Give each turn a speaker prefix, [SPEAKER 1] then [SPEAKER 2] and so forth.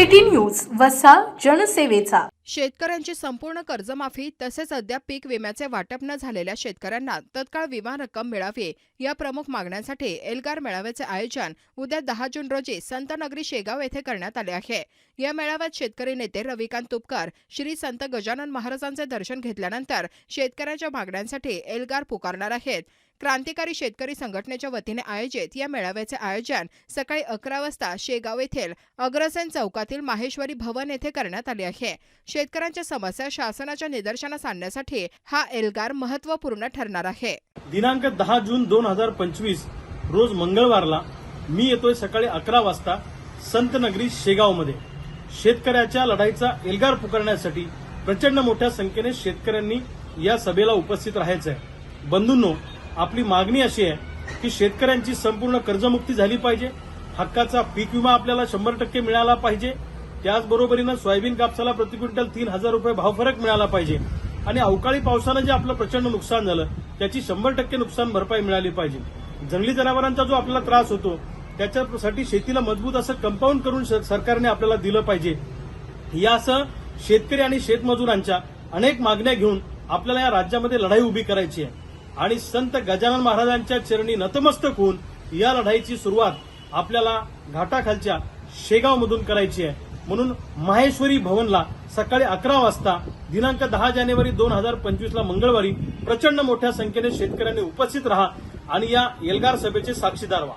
[SPEAKER 1] City news वसा जनसेवेचा.
[SPEAKER 2] शेतकऱ्यांची संपूर्ण कर्जमाफी तसेच अद्याप पीक विम्याचे वाटप न झालेल्या शेतकऱ्यांना तत्काळ विमा रक्कम मिळावी या प्रमुख मागण्यांसाठी एल्गार मेळाव्याचे आयोजन उद्या दहा जून रोजी संतनगरी शेगाव येथे करण्यात आले आहे. या मेळाव्यात शेतकरी नेते रविकांत तुपकर श्री संत गजानन महाराजांचे दर्शन घेतल्यानंतर शेतकऱ्यांच्या मागण्यांसाठी एल्गार पुकारणार आहेत. क्रांतिकारी शेतकरी संघटनेच्या वतीने आयोजित या मेळाव्याचे आयोजन सकाळी अकरा वाजता शेगाव येथील अग्रसेन चौकातील माहेश्वरी भवन येथे करण्यात आले आहे. शेतकऱ्यांच्या समस्या शासनाच्या निदर्शनास आणण्यासाठी हा एल्गार महत्त्वपूर्ण ठरणार आहे.
[SPEAKER 3] दिनांक दहा जून दोन हजार पंचवीस रोज मंगळवारला मी येतोय सकाळी अकरा वाजता संतनगरी शेगावमध्ये. शेतकऱ्याच्या लढाईचा एल्गार पुकारण्यासाठी प्रचंड मोठ्या संख्येने शेतकऱ्यांनी या सभेला उपस्थित राहायचं आहे बंधूंनो आपली मागणी अशी आहे की शेतकऱ्यांची संपूर्ण कर्जमुक्ती झाली पाहिजे. हक्काचा पीक विमा आपल्याला शंभर टक्के मिळाला पाहिजे. त्याचबरोबरीनं सोयाबीन कापसाला प्रति क्विंटल तीन हजार रुपये भावफरक मिळाला पाहिजे. आणि अवकाळी पावसानं जे आपलं प्रचंड नुकसान झालं त्याची शंभर टक्के नुकसान भरपाई मिळाली पाहिजे. जंगली जनावरांचा जो आपल्याला त्रास होतो त्याच्यासाठी शेतीला मजबूत असं कंपाऊंड करून सरकारने आपल्याला दिलं पाहिजे. यासह शेतकरी आणि शेतमजुरांच्या अनेक मागण्या घेऊन आपल्याला या राज्यामध्ये लढाई उभी करायची आहे. आणि संत गजानन महाराजांच्या चरणी नतमस्तक होऊन या लढाईची सुरुवात आपल्याला घाटाखालच्या शेगावमधून करायची आहे. म्हणून माहेश्वरी भवनला सकाळी अकरा वाजता दिनांक दहा जानेवारी दोन हजार पंचवीसला मंगळवारी प्रचंड मोठ्या संख्येने शेतकऱ्यांनी उपस्थित राहा आणि या एल्गार सभेचे साक्षीदार व्हा.